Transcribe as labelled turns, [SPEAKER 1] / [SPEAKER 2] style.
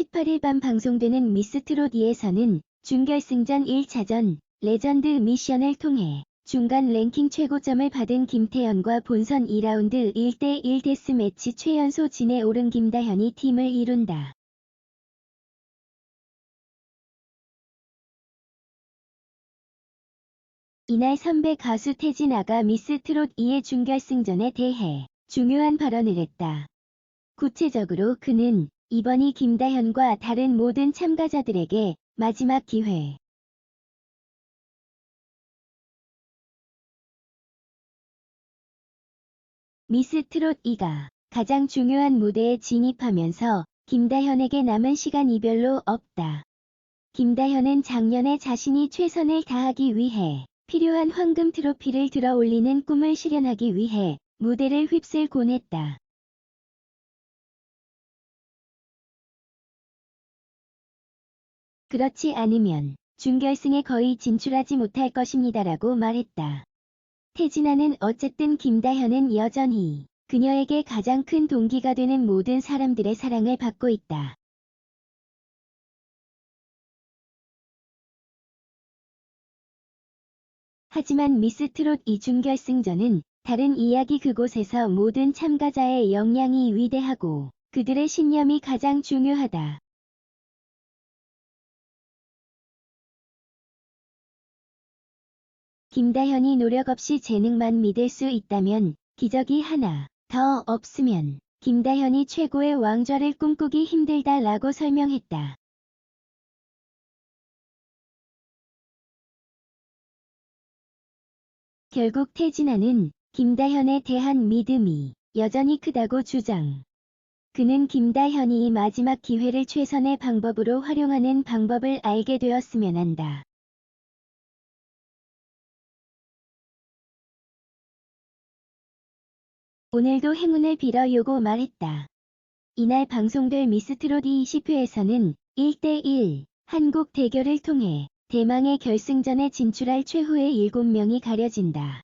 [SPEAKER 1] 18일 밤 방송되는 미스트롯 2에서는 준결승전 1차전 레전드 미션을 통해 중간 랭킹 최고점을 받은 김태현과 본선 2라운드 1대1 데스매치 최연소 진에 오른 김다현이 팀을 이룬다. 이날 선배 가수 태진아가 미스트롯 2의 준결승전에 대해 중요한 발언을 했다. 구체적으로 그는 이번이 김다현과 다른 모든 참가자들에게 마지막 기회. 미스 트롯 2가 가장 중요한 무대에 진입하면서 김다현에게 남은 시간 이 별로 없다. 김다현은 작년에 자신이 최선을 다하기 위해 필요한 황금 트로피를 들어 올리는 꿈을 실현하기 위해 무대를 휩쓸곤 했다. 그렇지 않으면 준결승에 거의 진출하지 못할 것입니다라고 말했다. 태진아는 어쨌든 김다현은 여전히 그녀에게 가장 큰 동기가 되는 모든 사람들의 사랑을 받고 있다. 하지만 미스 트롯 이준결승전은 다른 이야기 그곳에서 모든 참가자의 역량이 위대하고 그들의 신념이 가장 중요하다. 김다현이 노력 없이 재능만 믿을 수 있다면 기적이 하나 더 없으면 김다현이 최고의 왕좌를 꿈꾸기 힘들다 라고 설명했다. 결국 태진아는 김다현에 대한 믿음이 여전히 크다고 주장. 그는 김다현이 이 마지막 기회를 최선의 방법으로 활용하는 방법을 알게 되었으면 한다. 오늘도 행운을 빌어 요고 말했다. 이날 방송될 미스트롯 20회에서는 1대1 한국 대결을 통해 대망의 결승전에 진출할 최후의 7명이 가려진다.